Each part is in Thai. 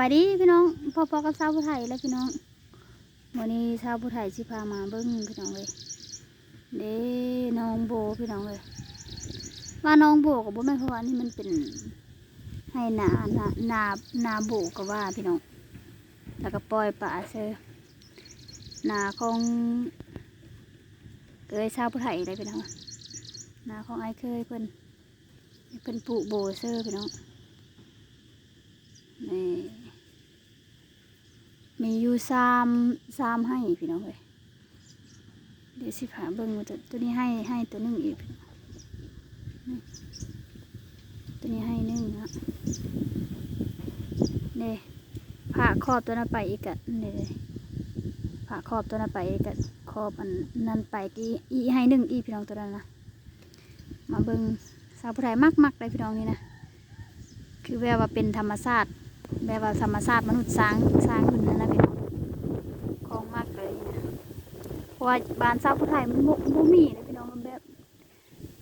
บายดีพี่น้องพ่อพ่อกับสาวผู้ไทยแล้วพี่น้องวันนี้สาวผู้ไทยสิพามาเบิ้งพี่น้องเลยเด้น้องโบพี่น้องเลยว่าน้องโบกับโบแม่เพราะว่านี่มันเป็นให้นานานานาโบก็ว่าพี่น้อง แล้วก็ปล่อยป่าเซอนาของเคยสาวผู้ไทยเลยพี่น้องนาของไอ้เคยเพิ่นเพิ่นปลูกโบเซอร์พี่น้องนี่ มีอยู่สามสามให้พี่น้องเลยเดี๋ยวสิผาเบิ้งว่าตัวตัวนี้ให้ให้ตัวหนึ่งอีก ตัวนี้ให้หนึ่งนะเนี่ผ่าครอบตัวนั้นไปอีกอะเนี่ยผ่าครอบตัวนั้นไปอีกอะครอบอันนั้นไปอีอีให้หนึ่งอีพี่น้องตัวนั้นนะมาเบิ้งสาวผู้ไทยมากมากเลยพี่น้องนี่นะคือแบบว่าเป็นธรรมชาติแบบว่าธรรมชาติมนุษย์สร้างสร้างขึ้นนั่นนะพี่น้องของมากเลยนะเพราะ ว่าบ้านสาวผู้ไทยมันบ่บ่มีเลยพี่น้องมันแบบ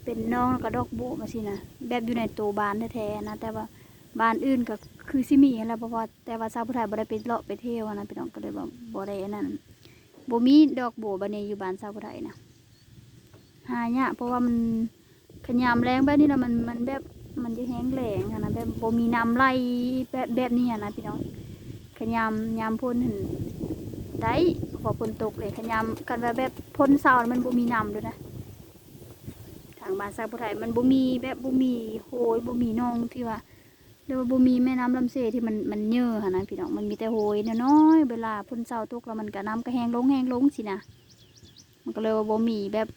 เป็นน้องแล้วก็ดอกโบมาสินะแบบอยู่ในตัวบ้านแท้ๆนะแต่ว่าบ้านอื่นก็คือสิมีแล้วเพราะว่าแต่ว่าสาวผู้ไทยบ่ได้ไปเลาะไปเที่ยวนะพี่น้องก็เลยบ่บ่ได้อันนั้นบ่มีดอกโบบัดนี้อยู่บ้านสาวผู้ไทยนะหายากเพราะว่ามันขยามแรงแบบนี้นะมันมันแบบมันจะแห้งแล้งนะแบบบ่มีน้ำไหลแบบแบบนี้นะพี่น้องขยามยามพ่นหั่นได้ พอฝนตกเลยขยามกันแบบพ่นเสามันบ่มีน้ำด้วยนะทางบ้านซาบุไทยมันบ่มีแบบบ่มีโหยบ่มีนองที่ว่าเรียกว่าบ่มีแม่น้ำลำเสที่มันมันเยอะอะนะพี่น้องมันมีแต่โหยน้อยเวลาพ่นเสาตกแล้วมันก็น้ำก็แห้งลงแห้งลงสินะมันก็เลยว่าบ่มีแบบ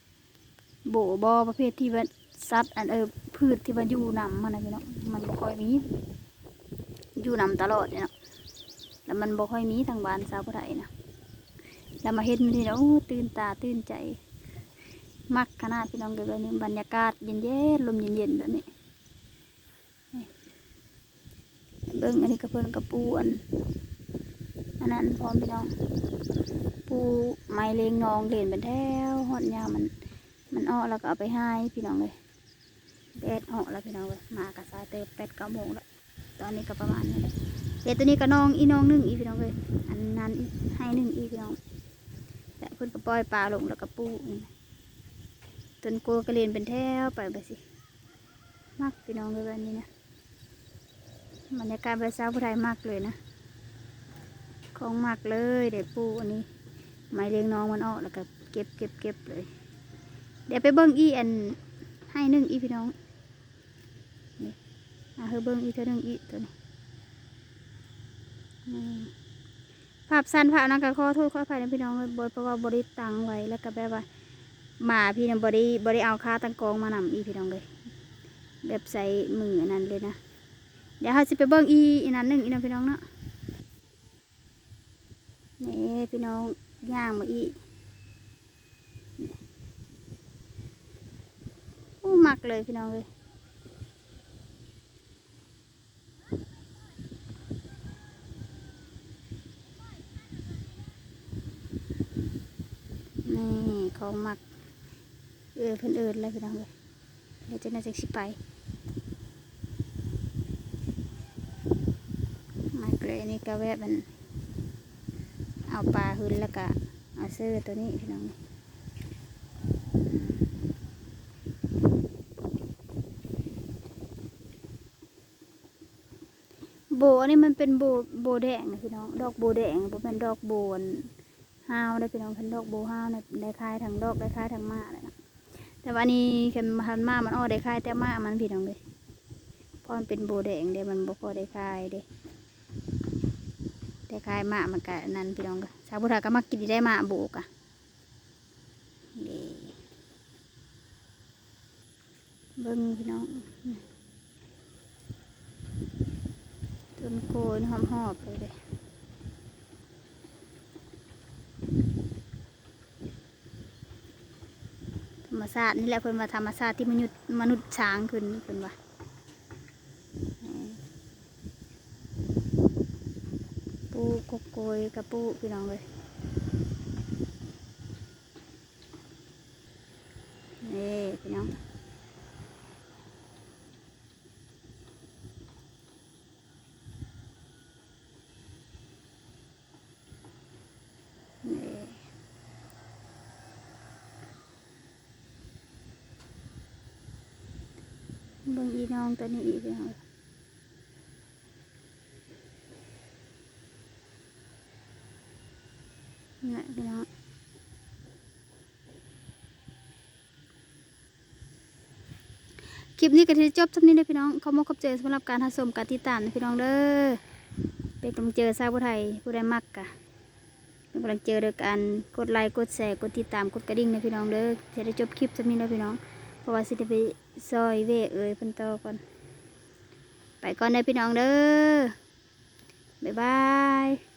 โบบ่ประเภทที่ว่าสัตว์อันเออพืชที่มันอยู่นำมันนะพี่น้องมันบ่ค่อยมีอยู่นำตลอดเนาะแล้วมันบ่ค่อยมีทางบ้านสาวผู้ไทยนะ แล้วมาเห็นมันทีเนาะตื่นตาตื่นใจ มักขนาดพี่น้องเลยแบบนี้บรรยากาศเย็นเย็นลมเย็นเย็นๆแบบนี้เบิ้งอันนี้กระเพื่อนกระปูอันอันนั้นพร้อมพี่น้อง ปูไม้เลงนองเล่นเป็นแถวหอดยามมัน มันอ้อแล้วก็เอาไปให้พี่น้องเลยแดดออแล้วพี่น้องเลยมากระสายเติบแปดเก้าโมงแล้วตอนนี้ก็ประมาณนี้แหละเดี๋ยวตัวนี้ก็น้องอีน้องหนึ่งอีพี่น้องเลยอันนั้นให้หนึ่งอีพี่น้อง พิ่นก็ปล่อยปลาลงแล้วก็ปูต้นโกก็เรียนเป็นแถวไปไปสิมากพี่น้องเลยแบบนี้นะบรรยากาศแบบสาวผู้ไทยมากเลยนะ ของมากเลยเด็ดปูอันนี้ไม้เลี้ยงน้องมันออกแล้วก็เก็บเก็บเก็บเลย เดี๋ยวไปเบิ้งอีอันให้หนึ่งอีพี่น้องนี่อะเฮอเบิ้งอีเท่านึ่งอีตัวนี้ ภาพสั้นภาพนั้นก็ขอโทษขออภัยนะพี่น้องบดเพราะว่าบริตังไว้แล้วก็แบบว่าหมาพี่น้องบริบริเอาค่าตังกองมานำอีพี่น้องเลย แบบใส่มือนั้นเลยนะ เดี๋ยวเราจะไปเบิ้งอีอันนั้นหนึ่งอีนะพี่น้องเนาะนี่พี่น้องย่างมาอีอู้มักเลยพี่น้องเลยนี่ ของมัก เออเพิ่นเอินเลยพี่น้องเลยเดี๋ยวจะน่าจะสิไปมักเลยนี่ก็แวะมัน เอาปลาหืนแล้วก็เอาเสื้อตัวนี้พี่น้องเลยโบอันนี้มันเป็นโบโบแดงนะพี่น้อง ดอกโบแดงบ่เป็นดอกโบน ห้าวได้พี่น้องเป็นดอกโบห้าวได้คลายทั้งดอกได้คลายทั้งมาเลยนะแต่ว่านี้เข็มพันมามันอ้อได้คลายแต่มามันพี่น้องเลยเพราะมันเป็นโบแดงเด้มันบ่พอได้คลายเด้ได้คลายมามันก็นั่นพี่น้องก็ชาวพุทธก็มักกินได้มาโบกะนี่เบิ้งพี่น้องต้นโกนหอมหอบเลยเลย ธรรมชาตินี่แหละเพิ่นว่าธรรมชาติที่มนุษย์มนุษย์ช้างขึ้นเพิ่นว่าปูกกโกยกระปูพี่น้องเลยนี่พี่น้อง เบิ่งอีน้องตัวนี้อีกพี่น้องนี่แหละพี่น้องคลิปนี้ก็ที่จบเท่านี้เลยพี่น้องขอมอบขอบใจสำหรับการทัศมการติดตามนะพี่น้องเด้อเป็นกำลังเจอสาวผู้ไทยผู้ใดมักกะเป็นกำลังเจอโดยการกดไลค์กดแชร์กดติดตามกดกระดิ่งนะพี่น้องเด้อจะได้จบคลิปเท่านี้นะพี่น้อง ราะว่าสิจะไปซอยเวเอ่ยเพิ่นต่อก่อน ไปก่อนเด้อพี่น้องเด้อบ๊ายบาย